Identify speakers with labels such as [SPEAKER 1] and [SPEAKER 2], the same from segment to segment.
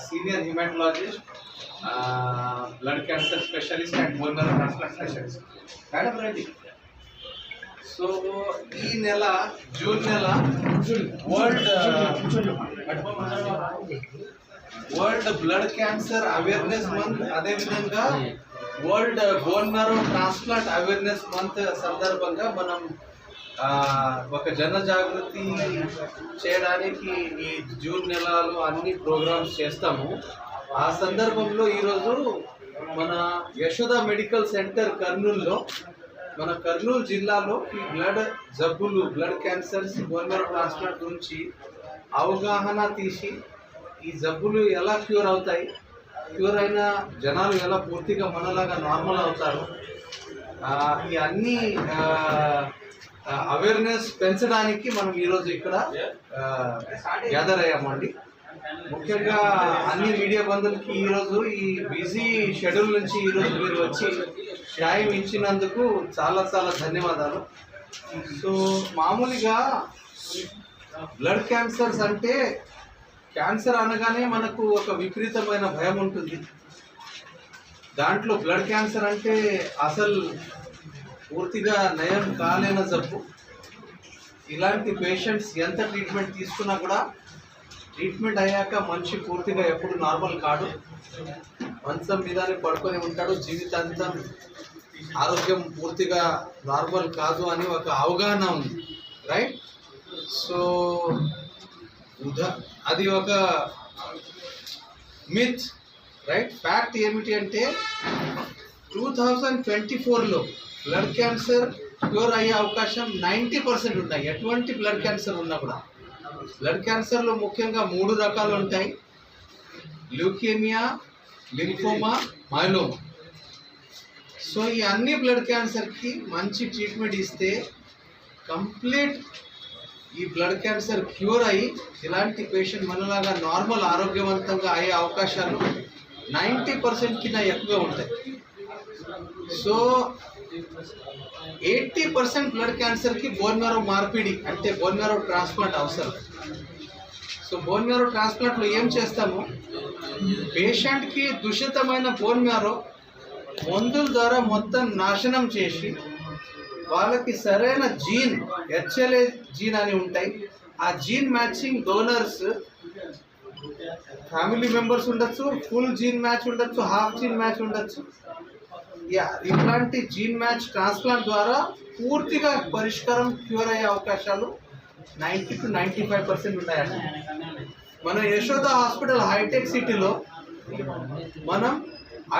[SPEAKER 1] senior hematologist, uh, blood cancer specialist, and bone marrow transplant specialist. Kind of ready. So ఈ నెల June నెల world world blood cancer awareness month అదేవిధంగా world bone marrow transplant awareness month సందర్భంగా మనం ఒక జన జాగృతి చేయడానికి ఈ జూన్ నెలలో అన్ని ప్రోగ్రామ్స్ చేస్తాము. ఆ సందర్భంలో ఈరోజు మన యశోద మెడికల్ సెంటర్ కర్నూలులో మన కర్నూలు జిల్లాలో ఈ బ్లడ్ జబ్బులు బ్లడ్ క్యాన్సర్స్ బోన్ ట్రాన్స్ప్లాంట్ గురించి అవగాహన తీసి ఈ జబ్బులు ఎలా క్యూర్ అవుతాయి క్యూర్ అయిన జనాలు ఎలా పూర్తిగా మనలాగా నార్మల్ అవుతారు ఈ అన్ని అవేర్నెస్ పెంచడానికి మనం ఈరోజు ఇక్కడ గ్యాదర్ అయ్యామండి. ముఖ్యంగా అన్ని మీడియా బంధువులకి ఈరోజు ఈ బిజీ షెడ్యూల్ నుంచి ఈరోజు మీరు వచ్చి టైం ఇచ్చినందుకు చాలా చాలా ధన్యవాదాలు. సో మామూలుగా బ్లడ్ క్యాన్సర్స్ అంటే క్యాన్సర్ అనగానే మనకు ఒక విపరీతమైన భయం ఉంటుంది. దాంట్లో బ్లడ్ క్యాన్సర్ అంటే అసలు పూర్తిగా నయం కాలేన జబ్బు. ఇలాంటి పేషెంట్స్ ఎంత ట్రీట్మెంట్ తీసుకున్నా కూడా ట్రీట్మెంట్ అయ్యాక మనిషి పూర్తిగా ఎప్పుడు నార్మల్ కాడు. మంచం మీదనే పడుకొని ఉంటాడు. జీవితాంతం ఆరోగ్యం పూర్తిగా నార్మల్ కాదు అని ఒక అవగాహన ఉంది. రైట్ సో ఉదా అది ఒక మిత్ రైట్ ఫ్యాక్ట్ ఏమిటి అంటే టూ థౌజండ్ ట్వంటీ ఫోర్లో బ్లడ్ క్యాన్సర్ క్యూర్ అయ్యే అవకాశం నైంటీ పర్సెంట్ ఉంటాయి. ఎటువంటి బ్లడ్ క్యాన్సర్ ఉన్నా కూడా. బ్లడ్ క్యాన్సర్లో ముఖ్యంగా మూడు రకాలు ఉంటాయి. Leukaemia lymphoma myeloma. సో ఈ అన్ని బ్లడ్ క్యాన్సర్కి మంచి ట్రీట్మెంట్ ఇస్తే కంప్లీట్ ఈ బ్లడ్ క్యాన్సర్ క్యూర్ అయ్యి ఇలాంటి పేషెంట్ మనలాగా నార్మల్ ఆరోగ్యవంతంగా అయ్యే అవకాశాలు నైంటీ పర్సెంట్ కింద ఎక్కువగా ఉంటాయి. సో ఎయిటీ పర్సెంట్ బ్లడ్ క్యాన్సర్కి బోన్ మ్యారో మార్పిడి అంటే బోన్ మ్యారో ట్రాన్స్ప్లాంట్ అవసరం. సో బోన్ మ్యారో ట్రాన్స్ప్లాంట్లో ఏం చేస్తాము? పేషెంట్కి దుషితమైన బోన్ మ్యారో మందుల ద్వారా మొత్తం నాశనం చేసి వాళ్ళకి సరైన జీన్ హెచ్ఎల్ఏ జీన్ అని ఉంటాయి. ఆ gene matching donors family members ఉండొచ్చు ఫుల్ జీన్ మ్యాచ్ ఉండొచ్చు హాఫ్ జీన్ మ్యాచ్ ఉండొచ్చు. ఇట్లాంటి జీన్ మ్యాచ్ ట్రాన్స్ప్లాంట్ ద్వారా పూర్తిగా పరిష్కారం క్యూర్ అయ్యే అవకాశాలు ninety to ninety five percent ఉన్నాయండి. మన యశోద హాస్పిటల్ హైటెక్ సిటీలో మనం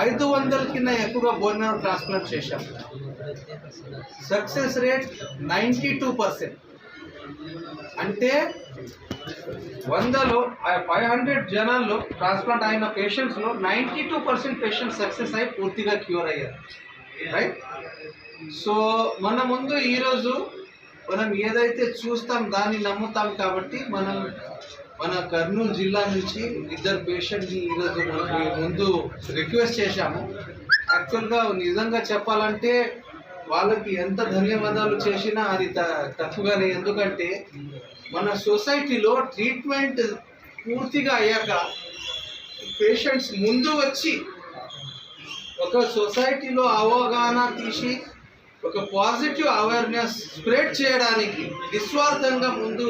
[SPEAKER 1] ఐదు వందల కింద ఎక్కువగా బోన్ ట్రాన్స్ప్లాంట్ చేశాం. Success rate ninety two percent. అంటే వందలో ఫైవ్ హండ్రెడ్ జనాల్లో ట్రాన్స్ప్లాంట్ అయిన పేషెంట్స్లో ninety two percent patients success అయి పూర్తిగా క్యూర్ అయ్యారు. రైట్ సో మన ముందు ఈరోజు మనం ఏదైతే చూస్తాం దాన్ని నమ్ముతాం కాబట్టి మనం మన కర్నూలు జిల్లా నుంచి ఇద్దరు పేషెంట్ని ఈరోజు ముందు రిక్వెస్ట్ చేశాము. యాక్చువల్గా నిజంగా చెప్పాలంటే వాళ్ళకి ఎంత ధన్యవాదాలు చేసినా అది త- ఎందుకంటే మన సొసైటీలో ట్రీట్మెంట్ పూర్తిగా అయ్యాక పేషెంట్స్ ముందు వచ్చి ఒక సొసైటీలో అవగాహన తీసి ఒక పాజిటివ్ అవేర్నెస్ స్ప్రెడ్ చేయడానికి నిస్వార్థంగా ముందు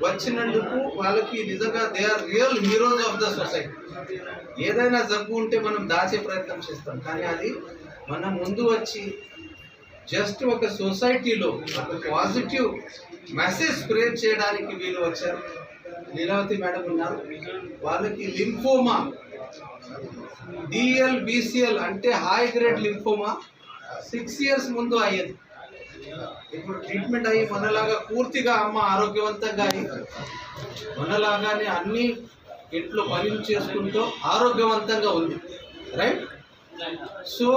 [SPEAKER 1] వచ్చినందుకు వాళ్ళకి నిజంగా they are real heroes of the society. ఏదైనా జబ్బు ఉంటే మనం దాచే ప్రయత్నం చేస్తాం. కానీ అది మన ముందు వచ్చి జస్ట్ ఒక సొసైటీలో ఒక పాజిటివ్ మెసేజ్ స్ప్రెడ్ చేయడానికి వీళ్ళు వచ్చారు. లీలావతి మేడం ఉన్నారు. వాళ్ళకి లింఫోమా డిఎల్ బీసీఎల్ అంటే high grade lymphoma six years ముందు అయ్యేది. ఇప్పుడు ట్రీట్మెంట్ అయ్యి మనలాగా పూర్తిగా అమ్మ ఆరోగ్యవంతంగా అయ్యి మనలాగానే అన్ని ఇంట్లో పనులు చేసుకుంటూ ఆరోగ్యవంతంగా ఉంది. రైట్ సో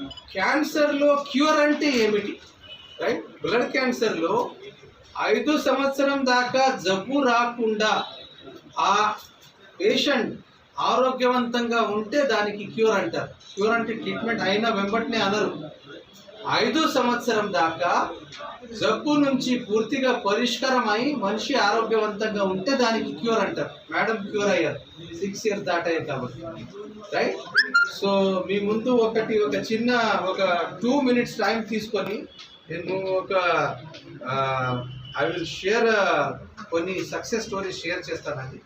[SPEAKER 1] క్యాన్సర్లో క్యూర్ అంటే ఏమిటి? రైట్? బ్లడ్ క్యాన్సర్లో ఐదు సంవత్సరం దాకా జబ్బు రాకుండా ఆ పేషెంట్ ఆరోగ్యవంతంగా ఉంటే దానికి క్యూర్ అంటారు. క్యూర్ అంటే ట్రీట్మెంట్ అయిన వెంబటనే అనరు. ఐదు సంవత్సరం దాకా జబ్బు నుంచి పూర్తిగా పరిష్కారం అయి మనిషి ఆరోగ్యవంతంగా ఉంటే దానికి క్యూర్ అంటారు. మేడం క్యూర్ అయ్యారు. సిక్స్ ఇయర్స్ దాటాయి కాబట్టి. రైట్ సో మీ ముందు ఒకటి ఒక చిన్న ఒక టూ మినిట్స్ టైం తీసుకొని నేను ఒక ఐ విల్ షేర్ కొన్ని సక్సెస్ స్టోరీస్ షేర్ చేస్తానండి.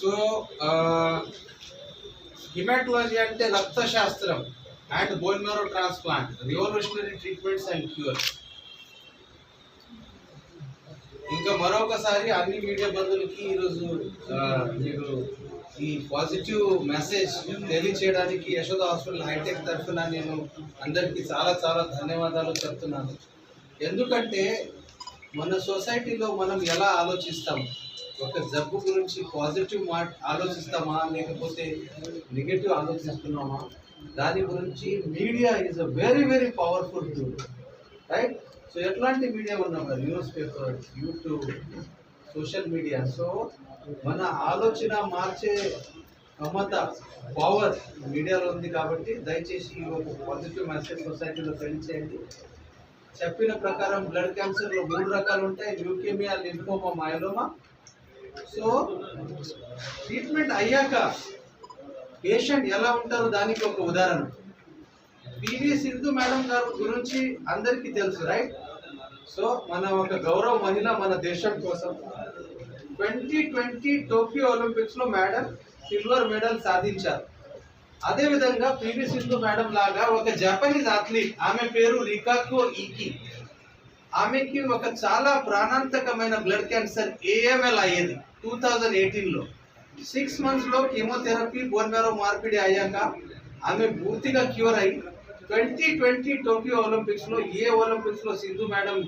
[SPEAKER 1] సో హిమాటలాజీ అంటే రక్తశాస్త్రం and bone marrow transplant revolutionary treatments and cure ఇంకా మరొకసారి అన్ని మీడియా బంధువులకి ఈరోజు మీరు ఈ పాజిటివ్ మెసేజ్ తెలియచేయడానికి యశోద హాస్పిటల్ హైటెక్ తరఫున నేను అందరికీ చాలా చాలా ధన్యవాదాలు చెప్తున్నాను. ఎందుకంటే మన సొసైటీలో మనం ఎలా ఆలోచిస్తాం? ఒక జబ్బు గురించి పాజిటివ్ మా ఆలోచిస్తామా? లేకపోతే నెగటివ్ ఆలోచిస్తున్నామా? దాని గురించి media is a very very powerful tool right so ఎట్లాంటి మీడియా ఉన్నాం newspaper YouTube social media. So మన ఆలోచన మార్చే క్షమత పవర్ మీడియాలో ఉంది కాబట్టి దయచేసి ఈ ఒక పాజిటివ్ మెసేజ్ సొసైటీలో తెలియచేయండి చెప్పిన ప్రకారం బ్లడ్ క్యాన్సర్లో మూడు రకాలు ఉంటాయి. Leukaemia lymphoma myeloma so treatment అయ్యాక పేషెంట్ ఎలా ఉంటారో దానికి ఒక ఉదాహరణ. పివి సింధు మేడం గారు గురించి అందరికీ తెలుసు రైట్ సో మన ఒక గౌరవ మహిళ మన దేశం కోసం. ట్వంటీ ట్వంటీ టోక్యో ఒలింపిక్స్లో మేడం సిల్వర్ మెడల్ సాధించారు. అదే విధంగా పివి సింధు మేడం లాగా ఒక జపనీస్ అథ్లీట్ ఆమె పేరు రికాకో ఈకి ఆమెకి ఒక చాలా ప్రాణాంతకమైన బ్లడ్ క్యాన్సర్ ఏఎంఎల్ అయ్యేది టూ థౌజండ్ ఎయిటీన్లో సిక్స్ మంత్స్లో కీమోథెరపీ బోన్ మార్పిడి అయ్యాక ఆమె పూర్తిగా క్యూర్ అయ్యి ట్వంటీ ట్వంటీ టోక్యో ఒలింపిక్స్లో ఏ ఒలింపిక్స్లో సింధు మేడం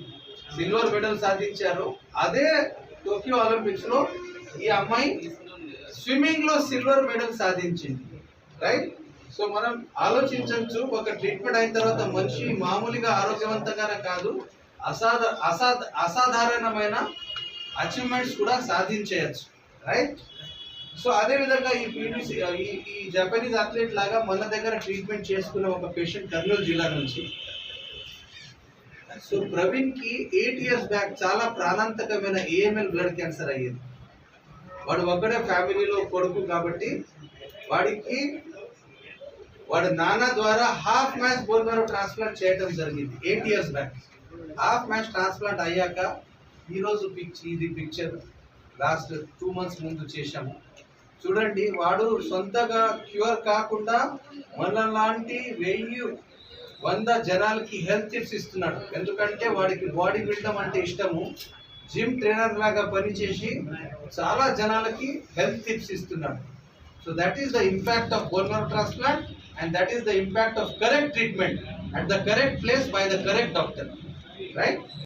[SPEAKER 1] సిల్వర్ మెడల్ సాధించారో అదే టోక్యో ఒలింపిక్స్లో ఈ అమ్మాయి స్విమ్మింగ్లో సిల్వర్ మెడల్ సాధించింది. రైట్ సో మనం ఆలోచించవచ్చు ఒక ట్రీట్మెంట్ అయిన తర్వాత మనిషి మామూలుగా ఆరోగ్యవంతంగానే కాదు అసాధ అసాధ అసాధారణమైన అచీవ్మెంట్స్ కూడా సాధించేయచ్చు రైట్ సో అదే విధంగా ఈ పీడీసీ ఈ ఈ జపనీస్ అథ్లెట్ లాగా మన దగ్గర ట్రీట్మెంట్ చేసుకున్న ఒక పేషెంట్ కర్నూలు జిల్లా నుంచి. సో ప్రవీణ్కి ఎయిట్ ఇయర్స్ బ్యాక్ చాలా ప్రాణాంతకమైన ఏఎంఎల్ బ్లడ్ క్యాన్సర్ అయ్యేది. వాడు ఒక్కడే ఫ్యామిలీలో కొడుకు కాబట్టి వాడికి వాడి నాన్న ద్వారా half match bone marrow transplant చేయడం జరిగింది eight years back half match transplant అయ్యాక ఈరోజు పిక్చర్ ఇది పిక్చర్ లాస్ట్ టూ మంత్స్ ముందు చేశాము. చూడండి వాడు సొంతగా క్యూర్ కాకుండా మనలాంటి వెయ్యి వంద జనాలకి హెల్త్ టిప్స్ ఇస్తున్నాడు. ఎందుకంటే వాడికి బాడీ బిల్డమ్ అంటే ఇష్టము. జిమ్ ట్రైనర్ లాగా పనిచేసి చాలా జనాలకి హెల్త్ టిప్స్ ఇస్తున్నాడు. So that is the impact of bone transplant and that is the impact of correct treatment at the correct place by the correct doctor right